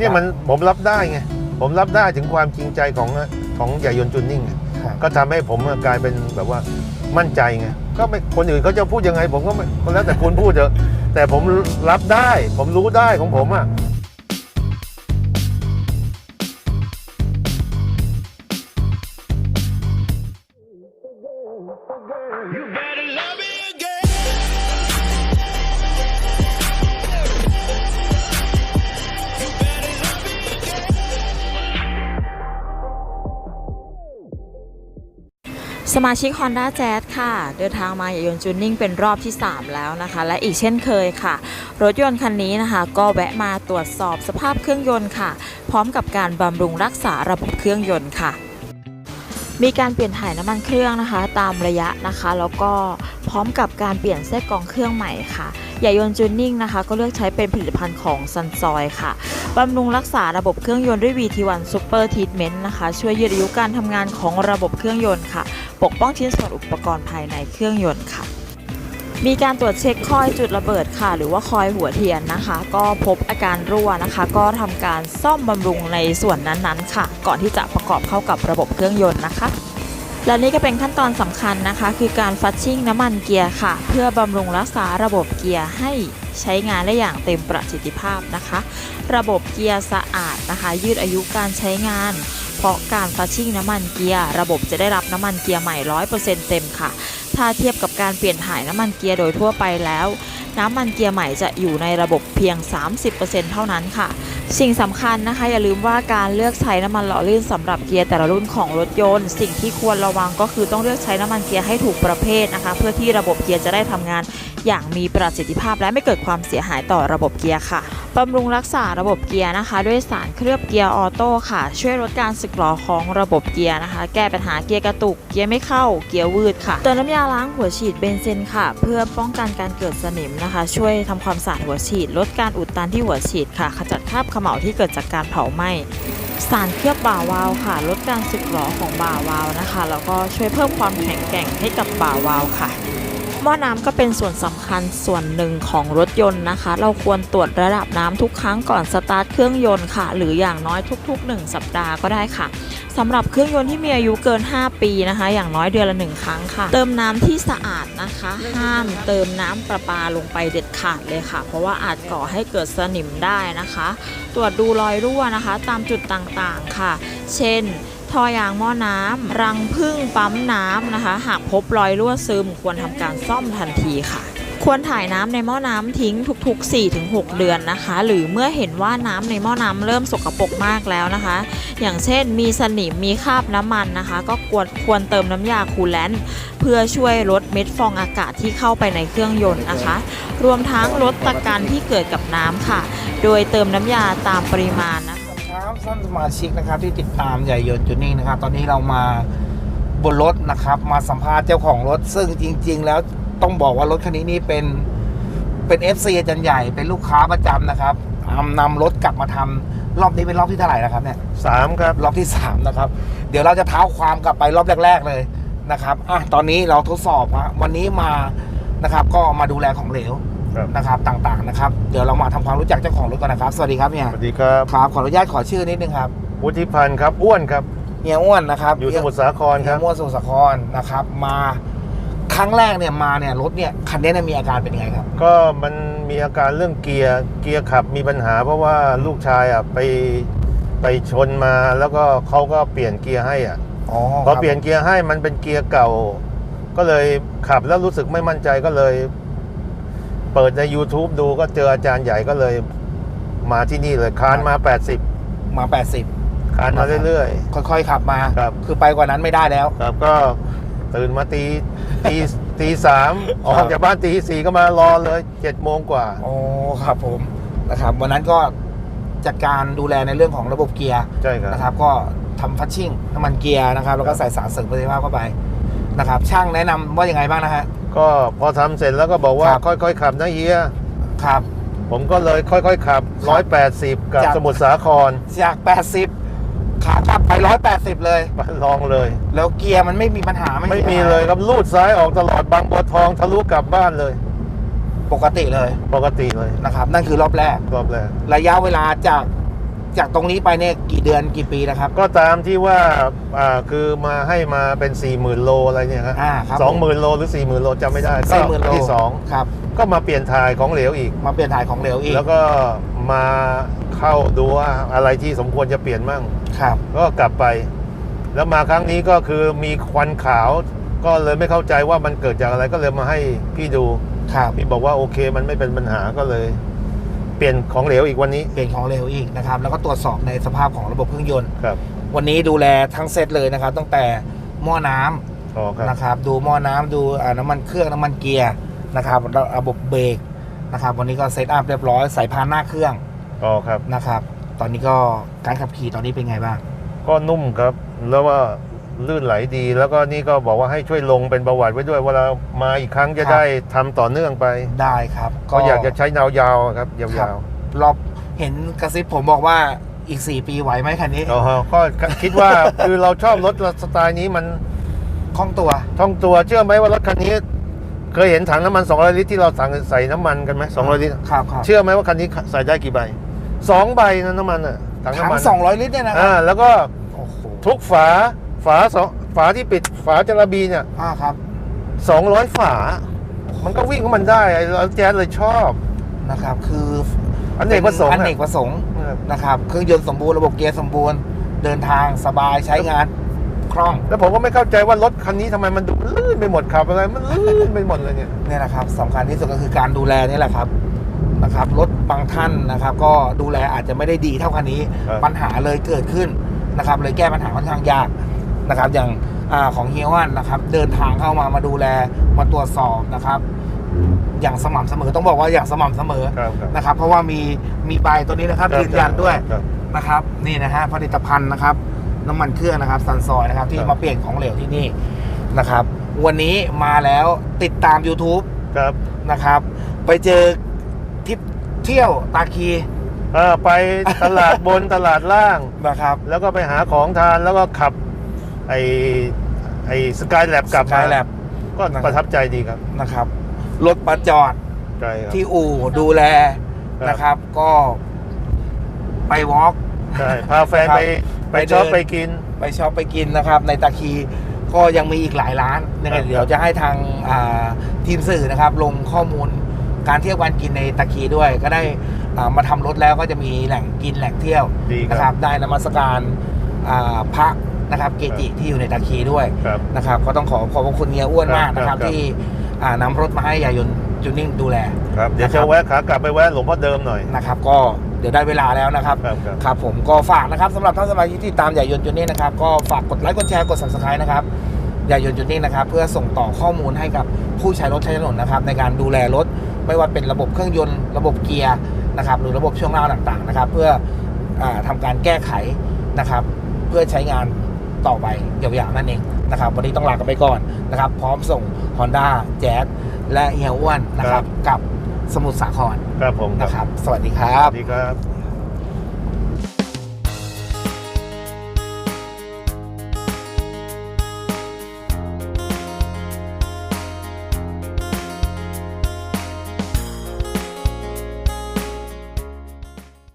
เนี่ยมันผมรับได้ไงผมรับได้ถึงความจริงใจของของใหญ่ยนต์จูนนิ่งไงครับก็ทำให้ผมกลายเป็นแบบว่ามั่นใจไงก็ไม่คนอื่นเขาจะพูดยังไง ผมก็ไม่คนแล้วแต่คุณพูดเถอะแต่ผมรับได้ ผมรู้ได้ของผมอะ สมาชิก Honda Jazz ค่ะ เดินทางมาอย่ายนจูนนิ่งเป็นรอบที่ 3 แล้วนะคะ และอีกเช่นเคยค่ะ รถยนต์คันนี้นะคะ ก็แวะมาตรวจสอบสภาพเครื่องยนต์ค่ะ พร้อมกับการบำรุงรักษาระบบเครื่องยนต์ค่ะ มีการเปลี่ยนถ่ายน้ำมันเครื่องนะคะ ตามระยะนะคะ แล้วก็พร้อมกับการเปลี่ยนเส้นกรองเครื่องใหม่ค่ะอย่ายนจูนนิ่งนะคะ ก็เลือกใช้เป็นผลิตภัณฑ์ของซันซอยค่ะบำรุงรักษาระบบเครื่องยนต์ด้วย VT1 Super Treatment นะคะ ช่วยยืดอายุการทำงานของระบบเครื่องยนต์ค่ะ ปกป้องชิ้นส่วนอุปกรณ์ภายในเครื่องยนต์ค่ะ มีการตรวจเช็คคอยจุดระเบิดค่ะ หรือว่าคอยหัวเทียนนะคะ ก็พบอาการรั่วนะคะ ก็ทำการซ่อมบำรุงในส่วนนั้นๆ ค่ะ ก่อนที่จะประกอบเข้ากับระบบเครื่องยนต์นะคะและนี่ก็เป็นขั้นตอนสำคัญนะคะ คือการฟัชชิ่งน้ำมันเกียร์ค่ะ เพื่อบำรุงรักษาระบบเกียร์ให้ใช้งานได้อย่างเต็มประสิทธิภาพนะคะ ระบบเกียร์สะอาดนะคะ ยืดอายุการใช้งาน เพราะการฟัชชิ่งน้ำมันเกียร์ระบบจะได้รับน้ำมันเกียร์ใหม่ 100%เต็มค่ะ ถ้าเทียบกับการเปลี่ยนถ่ายน้ำมันเกียร์โดยทั่วไปแล้ว น้ำมันเกียร์ใหม่จะอยู่ในระบบเพียง 30%เท่านั้นค่ะ สิ่งสำคัญนะคะ อย่าลืมว่าการเลือกใช้น้ำมันหล่อลื่นสำหรับเกียร์แต่ละรุ่นของรถยนต์ สิ่งที่ควรระวังก็คือต้องเลือกใช้น้ำมันเกียร์ให้ถูกประเภทนะคะ เพื่อที่ระบบเกียร์จะได้ทำงาน อย่างมีประสิทธิภาพและไม่เกิดความเสียหายต่อระบบเกียร์ค่ะบำรุงรักษาระบบเกียร์นะคะ ด้วยสารเคลือบเกียร์ออโต้ค่ะ ช่วยลดการสึกหรอของระบบเกียร์นะคะ แก้ปัญหาเกียร์กระตุก เกียร์ไม่เข้า เกียร์วืดค่ะเติมน้ำยาล้างหัวฉีดเบนซินค่ะ เพื่อป้องกันการเกิดสนิมนะคะ ช่วยทำความสะอาดหัวฉีด ลดการอุดตันที่หัวฉีดค่ะ ขจัดคราบขม่าที่เกิดจากการเผาไหม้สารเคลือบบ่าวาวค่ะ ลดการสึกหรอของบ่าวาวนะคะ แล้วก็ช่วยเพิ่มความแข็งแกร่งให้กับบ่าวาวค่ะ หม้อน้ำก็เป็นส่วนสำคัญส่วนหนึ่งของรถยนต์นะคะ เราควรตรวจระดับน้ำทุกครั้งก่อนสตาร์ทเครื่องยนต์ค่ะ หรืออย่างน้อยทุก ๆ 1 สัปดาห์ก็ได้ค่ะสำหรับเครื่องยนต์ที่มีอายุเกิน 5 ปีนะคะ อย่างน้อยเดือนละหนึ่งครั้งค่ะ เติมน้ำที่สะอาดนะคะ ห้ามเติมน้ำประปาลงไปเด็ดขาดเลยค่ะ เพราะว่าอาจก่อให้เกิดสนิมได้นะคะ ตรวจดูรอยรั่วนะคะ ตามจุดต่างๆค่ะ เช่น ท่อยางหม้อน้ำรังพึ่งปั๊มน้ำนะคะ หากพบรอยรั่วซึมควรทำการซ่อมทันทีค่ะควรถ่ายน้ำในหม้อน้ำทิ้งทุกๆ 4-6 เดือนนะคะ หรือเมื่อเห็นว่าน้ำในหม้อน้ำเริ่มสกปรกมากแล้วนะคะ อย่างเช่นมีสนิมมีคราบน้ำมันนะคะ ก็ควรควรเติมน้ำยาคูลแลนต์เพื่อช่วยลดเม็ดฟองอากาศที่เข้าไปในเครื่องยนต์นะคะ รวมทั้งลดตะการที่เกิดกับน้ำค่ะ โดยเติมน้ำยาตามปริมาณนะคะ ครับท่านสมาชิกนะครับที่ติดตามใหญ่ยนต์จูนิ่งนะครับ ตอนนี้เรามาบนรถนะครับ มาสัมภาษณ์เจ้าของรถ ซึ่งจริง ๆ แล้วต้องบอกว่ารถคันนี้นี่เป็นเป็น FC อาจารย์ใหญ่เป็นลูกค้าประจำนะครับนำนำรถกลับมาทำรอบนี้เป็นรอบที่เท่าไหร่นะครับเนี่ยสามครับรอบที่3นะครับ เดี๋ยวเราจะเท้าความกลับไปรอบแรก ๆ เลยนะครับอะตอนนี้เราทดสอบฮะวันนี้มานะครับ ก็มาดูแลของเหลว ครับ นะครับต่างๆนะครับ เดี๋ยวเรามาทำความรู้จักเจ้าของรถกันนะครับ สวัสดีครับเนี่ยสวัสดีครับครับขออนุญาตขอชื่อนิดนึงครับวุฒิพันธ์ครับอ้วนครับ เฮียอ้วนนะครับอยู่สมุทรสาครคเฮีรัยบอ้วนสมุทรสาครนะครับ มาครั้งแรกเนี่ยมาเนี่ยรถเนี่ยคันนี้เนี่ยมีอาการเป็นยังไงครับ ก็มันมีอาการเรื่องเกียร์เกียร์ขับมีปัญหา เพราะว่าลูกชายอะไปไปชนมาแล้วก็เขาก็เปลี่ยนเกียร์ให้อะอ๋อพอเปลี่ยนเกียร์ให้มันเป็นเกียร์เก่า ก็เลยขับแล้วรู้สึกไม่มั่นใจก็เลย เปิดใน YouTube ดูก็เจออาจารย์ใหญ่ก็เลยมาที่นี่เลยคานมา 80 มา 80 คานมาเรื่อย ค่อยๆขับมา ครับ คือไปกว่านั้นไม่ได้แล้ว ๆ ครับก็ตื่นมาตีตีตีสามออกจากบ้านตีสี่ก็มารอเลยเจ็ดโมงกว่าอ๋อครับผมนะครับวันนั้นก็จัดการดูแลในเรื่องของระบบเกียร์ใช่ครับ นะครับ ก็ทำฟัชชิ่งน้ำมันเกียร์นะครับ แล้วก็ใส่สารเสริมประสิทธิภาพเข้าไป นะครับ ช่างแนะนำว่ายังไงบ้างนะฮะ ก็พอทำเสร็จแล้วก็บอกว่าครับ ค่อยๆขับนะเฮีย ครับ ผมก็เลยค่อยๆขับ 180 กับจากสมุทรสาครจาก 80 ขากลับไป 180 เลยลองเลย แล้วเกียร์มันไม่มีปัญหาไม่ใช่มีเลยครับลูดซ้ายออกตลอดบางบัวทองทะลุกลับบ้านเลย ปกติเลยปกติเลยนะครับ นั่นคือรอบแรก รอบแรกระยะเวลาจาก จากตรงนี้ไปเนี่ยกี่เดือนกี่ปีแล้วครับ ก็ตามที่ว่าอ่าคือมาให้มาเป็น4ี่หมื่นโลอะไรเนี่ยครับอ่าครับสองหมื่นโลหรือ4ี่หมื่นโลจำไม่ได้ก็สี่หมื่นโลที่สองครับ ก็มาเปลี่ยนถ่ายของเหลวอีก มาเปลี่ยนถ่ายของเหลวอีกแล้วก็มาเข้าดูว่าอะไรที่สมควรจะเปลี่ยนมั่ง ครับ ก็กลับไป แล้วมาครั้งนี้ก็คือมีควันขาว ก็เลยไม่เข้าใจว่ามันเกิดจากอะไรก็เลยมาให้พี่ดู ครับ พี่บอกว่าโอเคมันไม่เป็นปัญหาก็เลย เปลี่ยนของเหลวอีกวันนี้ เปลี่ยนของเหลวอีกนะครับ แล้วก็ตรวจสอบในสภาพของระบบเครื่องยนต์ ครับ วันนี้ดูแลทั้งเซตเลยนะครับ ตั้งแต่หม้อน้ำอ๋อครับ นะครับ ดูหม้อน้ำดูอ่าน้ำมันเครื่องน้ำมันเกียร์นะครับแล้วระบบเบรกนะครับ วันนี้ก็เซตอัพเรียบร้อยสายพานหน้าเครื่องอ๋อครับ นะครับ ตอนนี้ก็การขับขี่ตอนนี้เป็นไงบ้าง ก็นุ่มครับ แล้วว่า ลื่นไหลดี แล้วก็นี่ก็บอกว่าให้ช่วยลงเป็นประวัติไว้ด้วยเวลามาอีกครั้งจะครับ ได้ทำต่อเนื่องไปได้ครับก็อยากจะใช้ยาวๆครับยครัาวบรอบเห็นกระซิบผมบอกว่าอีก 4 ปีไหวไหมคันนี้ๆอ๋อก็คิดว่า คือเราชอบรถสไตล์นี้มันคล่องตัว ท่องตัวเชื่อไหมว่ารถคันนี้ เคยเห็นถังน้ำมัน200ลิตรที่เราสั่งใส่น้ำมันกันไหม200ลิตรครับครับเชื่อไหมว่าคันนี้ใส่ได้กี่ใบสองใบนะน้ำมันอะถังถัน้ำงมัน200 ลิตรเนี่ยนะครัอ่าบแล้วก็โอ้โหทุกฝา ฝาสองฝาที่ปิดฝาจระบีเนี่ยอ่าครับ200ฝา มันก็วิ่งของมันได้ไอ้เราแจ๊สเลยชอบ นะครับ คืออันเนกประสงค์อันอะเนกประสงค์นะครับเครื่องยนต์สมบูรณ์ระบบเกียร์สมบูรณ์ เดินทางสบายใช้งานคล่อง แล้วผมก็ไม่เข้าใจว่ารถคันนี้ทำไมมันดูลื่นไปหมดขับอะไรมันลื่นไปหมดเลยเนี่ยเนี่ยนะครับสำคัญที่สุดก็คือการดูแลนี่แหละครับนะครับรถบางท่านนะครับ ก็ดูแลอาจจะไม่ได้ดีเท่าคันนี้ครับปัญหาเลยเกิดขึ้นนะครับ เลยแก้ปัญหาค่อนข้างยาก นะครับ อย่างอาของเฮียวันนะครับ เดินทางเข้ามามาดูแลมาตรวจสอบนะครับ อย่างสม่ำเสมอต้องบอกว่าอย่างสม่ำเสมอครับครับ นะครับ เพราะว่ามีมีใบตัวนี้นะครับยืนยันด้วย ครับนะครับนี่นะฮะผลิตภัณฑ์นะครับ น้ำมันเครื่องนะครับซันซอยนะครับ ที่ครับมาเปลี่ยนของเหลวที่นี่นะครับ วันนี้มาแล้วติดตาม YouTube ครับนะครับ ไปเจอทริปเที่ยวตาคีอ่าไปตลาดบน ตลาดล่าง นะครับ แล้วก็ไปหาของทานแล้วก็ขับ ไอไอสกายแลบกลับมา Skylab ก็นะครับประทับใจดีครับนะครับ รถประจอดใช่ครับ ที่อู่ดูแลครับ นะครับ ก็ไปวอล์ก ใช่พาแฟนนะครับไปไปไปเดิน ชอบไปกิน ไปช็อปไปกินนะครับ ในตาคีก็ยังมีอีกหลายร้านยังไงครับ เดี๋ยวจะให้ทางอ่าทีมสื่อนะครับ ลงข้อมูลการเที่ยววันกินในตาคีด้วย ก็ได้อ่ามาทำรถแล้วก็จะมีแหล่งกินแหล่งเที่ยวดีนะคครัรับ บ ได้นมัสการอ่าพระ นะครับเกจิที่อยู่ในตาคีด้วยครับ นะครับก็ต้องขอขอบพระคุณเฮียอ้วนมากนะคครัรับบครับ ที่อ่านำรถมาให้ยายนต์จูนิ่งดูแล ครับเดี๋ยวนะครับจะแวะขากลับไปแวะหลวงพ่อเดิมหน่อย นะครับก็เดี๋ยวได้เวลาแล้วนะครับ ครับครับ ครับผมก็ฝากนะครับสำหรับท่านสมาชิกที่ตามใหญ่ยนต์จุดนี้นะครับก็ฝากกดไลค์กดแชร์กด subscribe นะครับใหญ่ยนต์จุดนี้นะครับเพื่อส่งต่อข้อมูลให้กับผู้ใช้รถใช้ถนนนะครับในการดูแลรถ ไม่ว่าเป็นระบบเครื่องยนต์ระบบเกียร์นะครับหรือระบบช่วงล่างต่างๆนะครับเพื่ออาทำการแก้ไขนะครับเพื่อใช้งาน ต่อไปยาวๆนั่นเองนะครับวันนี้ต้องลากันไปก่อนนะครับพร้อมส่ง Honda Jazz และเฮียอ้วนนะครับกับสมุทรสาครครับผมนะครับ สวัสดีครัสบวัสดีครับ